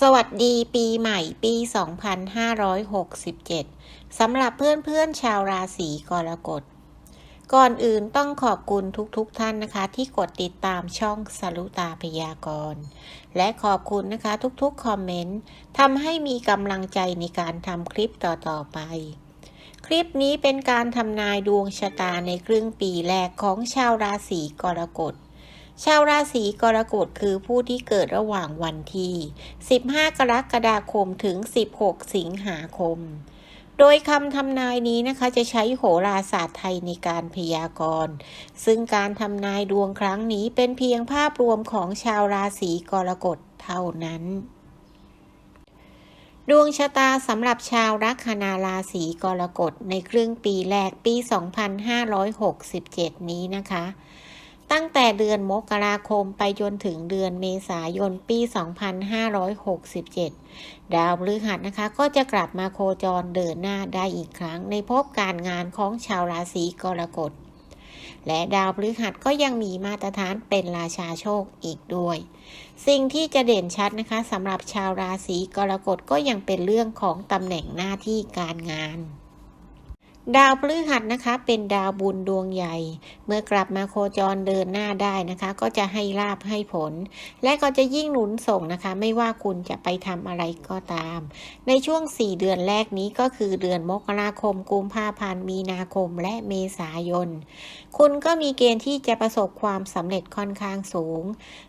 สวัสดีปีใหม่ปี 2567 สำหรับเพื่อนๆชาวราศีกรกฎ ก่อนอื่นต้องขอบคุณทุกๆทท่านนะคะ ที่กดติดตามช่องสรุตาพยากรณ์ และขอบคุณนะคะทุกๆคอมเมนต์ทำให้มีกำลังใจในการทำคลิปต่อๆไป คลิปนี้เป็นการทำนายดวงชะตาในครึ่งปีแรกของชาวราศีกรกฎ ชาวราศีกรกฎคือผู้ที่เกิดระหว่างวันที่ 15 กรกฎาคมถึง 16 สิงหาคม โดยคำทำนายนี้นะคะจะใช้โหราศาสตร์ไทยในการพยากรณ์ ซึ่งการทำนายดวงครั้งนี้เป็นเพียงภาพรวมของชาวราศีกรกฎเท่านั้นดวงชะตาสำหรับชาวลัคนาราศีกรกฎในครึ่งปีแรกปี 2567 นี้นะคะ ตั้งแต่เดือนมกราคมไปจนถึงเดือนเมษายนปี 2567 ดาวพฤหัสนะคะ ก็จะกลับมาโคจรเดินหน้าได้อีกครั้งในภพการงานของชาวราศีกรกฎ และดาวพฤหัสก็ยังมีมาตรฐานเป็นราชาโชคอีกด้วย สิ่งที่จะเด่นชัดนะคะสำหรับชาวราศีกรกฎก็ยังเป็นเรื่องของตำแหน่งหน้าที่การงาน ดาวพฤหัสนะคะ เป็นดาวบุญดวงใหญ่ เมื่อกลับมาโคจรเดินหน้าได้นะคะ ก็จะให้ลาบให้ผล และก็จะยิ่งหนุนส่งนะคะ ไม่ว่าคุณจะไปทำอะไรก็ตาม ในช่วง 4 เดือนแรกนี้ก็คือเดือนมกราคมกุมภาพันธ์มีนาคมและเมษายน คุณก็มีเกณฑ์ที่จะประสบความสำเร็จค่อนข้างสูง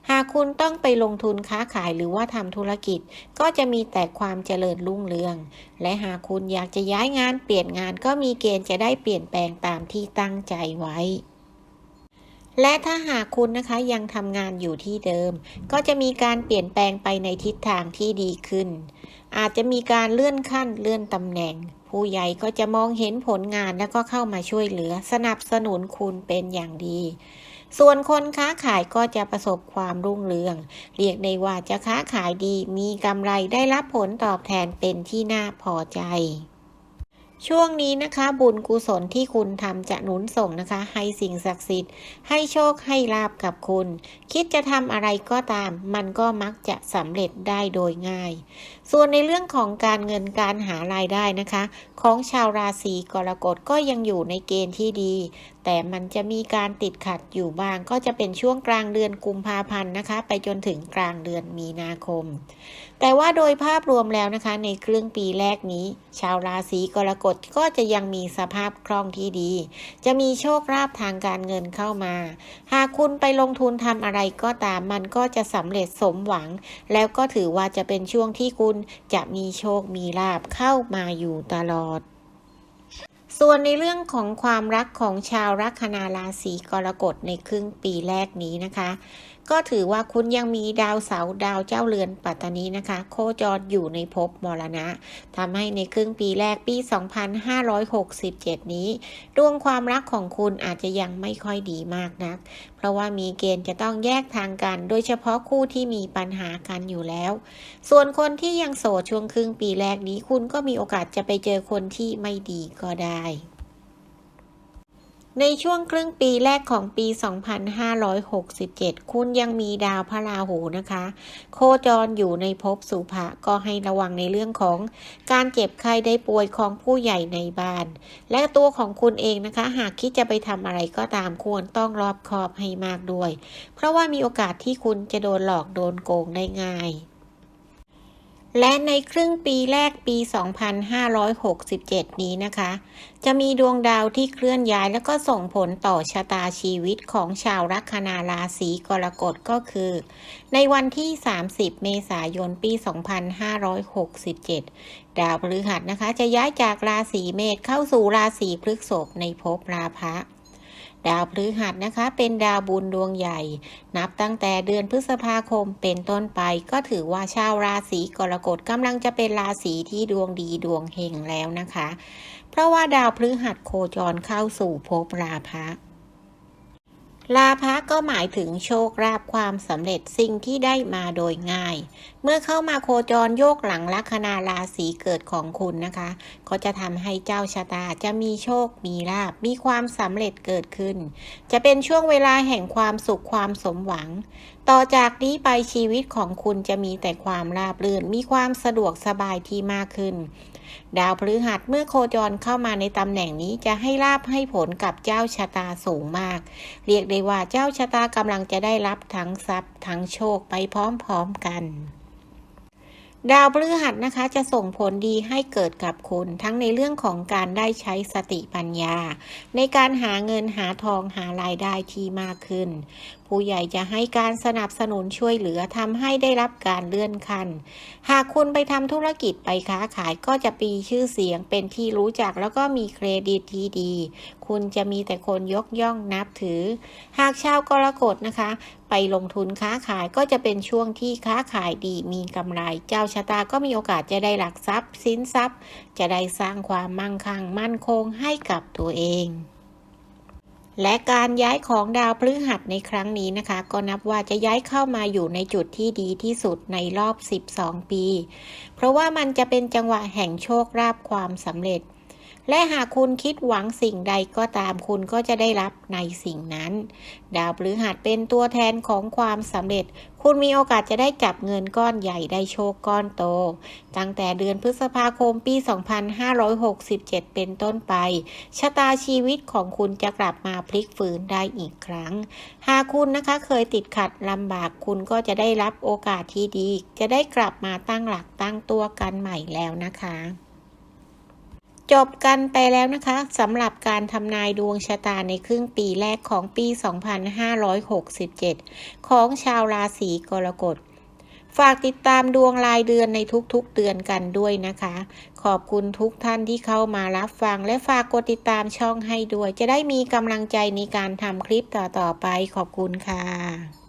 หากคุณต้องไปลงทุนค้าขายหรือว่าทำธุรกิจ ก็จะมีแต่ความเจริญรุ่งเรือง และหากคุณอยากจะย้ายงานเปลี่ยนงานก็มีเกณฑ์จะได้เปลี่ยนแปลงตามที่ตั้งใจไว้ และถ้าหากคุณนะคะยังทำงานอยู่ที่เดิม ก็จะมีการเปลี่ยนแปลงไปในทิศทางที่ดีขึ้น อาจจะมีการเลื่อนขั้นเลื่อนตำแหน่ง ผู้ใหญ่ก็จะมองเห็นผลงานแล้วก็เข้ามาช่วยเหลือสนับสนุนคุณเป็นอย่างดีส่วนคนค้าขายก็จะประสบความรุ่งเรือง เรียกได้ว่าจะค้าขายดีมีกำไรได้รับผลตอบแทนเป็นที่น่าพอใจ ช่วงนี้นะคะบุญกุศลที่คุณทำจะหนุนส่งนะคะ ให้สิ่งศักดิ์สิทธิ์ ให้โชคให้ลาบกับคุณ คิดจะทำอะไรก็ตาม มันก็มักจะสำเร็จได้โดยง่าย ส่วนในเรื่องของการเงินการหารายได้นะคะ ของชาวราศีกรกฎก็ยังอยู่ในเกณฑ์ที่ดี แต่มันจะมีการติดขัดอยู่บ้าง ก็จะเป็นช่วงกลางเดือนกุมภาพันธ์นะคะ ไปจนถึงกลางเดือนมีนาคม แต่ว่าโดยภาพรวมแล้วนะคะ ในครึ่งปีแรกนี้ ชาวราศีกรกฎก็จะยังมีสภาพคล่องที่ดี จะมีโชคลาภทางการเงินเข้ามา หากคุณไปลงทุนทำอะไรก็ตามมันก็จะสำเร็จสมหวัง แล้วก็ถือว่าจะเป็นช่วงที่คุณจะมีโชคมีลาภเข้ามาอยู่ตลอดส่วนในเรื่องของความรักของชาวลัคนาราศีกรกฎในครึ่งปีแรกนี้นะคะ ก็ถือว่าคุณยังมีดาวเสาดาวเจ้าเรือนปัตตานีนะคะ โคจรอยู่ในภพมรณะทำให้ในครึ่งปีแรกปี 2567 นี้ ดวงความรักของคุณอาจจะยังไม่ค่อยดีมากนัก เพราะว่ามีเกณฑ์จะต้องแยกทางกัน โดยเฉพาะคู่ที่มีปัญหากันอยู่แล้ว ส่วนคนที่ยังโสดช่วงครึ่งปีแรกนี้คุณก็มีโอกาสจะไปเจอคนที่ไม่ดีก็ได้ ในช่วงครึ่งปีแรกของปี 2567 คุณยังมีดาวพระราหูนะคะ โคจรอยู่ในภพสุภะก็ให้ระวังในเรื่องของการเจ็บไข้ได้ป่วยของผู้ใหญ่ในบ้าน และตัวของคุณเองนะคะ หากคิดจะไปทำอะไรก็ตามควรต้องรอบคอบให้มากด้วย เพราะว่ามีโอกาสที่คุณจะโดนหลอกโดนโกงได้ง่าย และในครึ่งปีแรกปี 2567 นี้นะคะ จะมีดวงดาวที่เคลื่อนย้ายแล้วก็ส่งผลต่อชะตาชีวิตของชาวลัคนาราศีกรกฎก็คือ ในวันที่ 30 เมษายนปี 2567 ดาวพฤหัสนะคะ จะย้ายจากราศีเมษเข้าสู่ราศีพฤษภในภพราพะ ดาวพฤหัสนะคะ เป็นดาวบุญดวงใหญ่ นับตั้งแต่เดือนพฤษภาคมเป็นต้นไป ก็ถือว่าชาวราศีกรกฎกำลังจะเป็นราศีที่ดวงดีดวงเฮงแล้วนะคะ เพราะว่าดาวพฤหัสโคจรเข้าสู่ภพราพะลาภะก็หมายถึงโชคลาภความสำเร็จสิ่งที่ได้มาโดยง่าย เมื่อเข้ามาโคจรโยกหลังลัคนาราศีเกิดของคุณนะคะก็จะทำให้เจ้าชะตาจะมีโชค มีลาภมีความสำเร็จเกิดขึ้น จะเป็นช่วงเวลาแห่งความสุขความสมหวัง ต่อจากนี้ไปชีวิตของคุณจะมีแต่ความราบรื่น มีความสะดวกสบายที่มากขึ้น ดาวพฤหัสเมื่อโคจรเข้ามาในตำแหน่งนี้จะให้ลาบให้ผลกับเจ้าชะตาสูงมาก เรียกได้ว่าเจ้าชะตากำลังจะได้รับทั้งทรัพย์ ทั้งโชคไปพร้อมๆกัน ดาวพฤหัสนะคะจะส่งผลดีให้เกิดกับคุณทั้งในเรื่องของการได้ใช้สติปัญญา ในการหาเงินหาทองหารายได้ที่มากขึ้นผู้ใหญ่จะให้การสนับสนุนช่วยเหลือทำให้ได้รับการเลื่อนขั้น หากคุณไปทำธุรกิจไปค้าขายก็จะปีชื่อเสียงเป็นที่รู้จักแล้วก็มีเครดิตที่ดี คุณจะมีแต่คนยกย่องนับถือ หากชาวกรกฎนะคะ ไปลงทุนค้าขายก็จะเป็นช่วงที่ค้าขายดีมีกำไร เจ้าชะตาก็มีโอกาสจะได้หลักทรัพย์ สินทรัพย์ จะได้สร้างความมั่งคั่งมั่นคงให้กับตัวเอง และการย้ายของดาวพฤหัสในครั้งนี้นะคะ ก็นับว่าจะย้ายเข้ามาอยู่ในจุดที่ดีที่สุดในรอบ 12 ปี เพราะว่ามันจะเป็นจังหวะแห่งโชคลาภความสำเร็จ และหากคุณคิดหวังสิ่งใดก็ตามคุณก็จะได้รับในสิ่งนั้น ดาวพฤหัสเป็นตัวแทนของความสำเร็จ คุณมีโอกาสจะได้จับเงินก้อนใหญ่ได้โชคก้อนโต ตั้งแต่เดือนพฤษภาคมปี 2567 เป็นต้นไป ชะตาชีวิตของคุณจะกลับมาพลิกฟื้นได้อีกครั้ง หากคุณนะคะเคยติดขัดลำบากคุณก็จะได้รับโอกาสที่ดี จะได้กลับมาตั้งหลักตั้งตัวกันใหม่แล้วนะคะ จบกันไปแล้วนะคะสำหรับการทำนายดวงชะตาในครึ่งปีแรกของปี 2567 ของชาวราศีกรกฎ ฝากติดตามดวงรายเดือนในทุกๆเดือนกันด้วยนะคะ ขอบคุณทุกท่านที่เข้ามารับฟัง และฝากกดติดตามช่องให้ด้วย จะได้มีกำลังใจในการทำคลิปต่อๆไป ขอบคุณค่ะ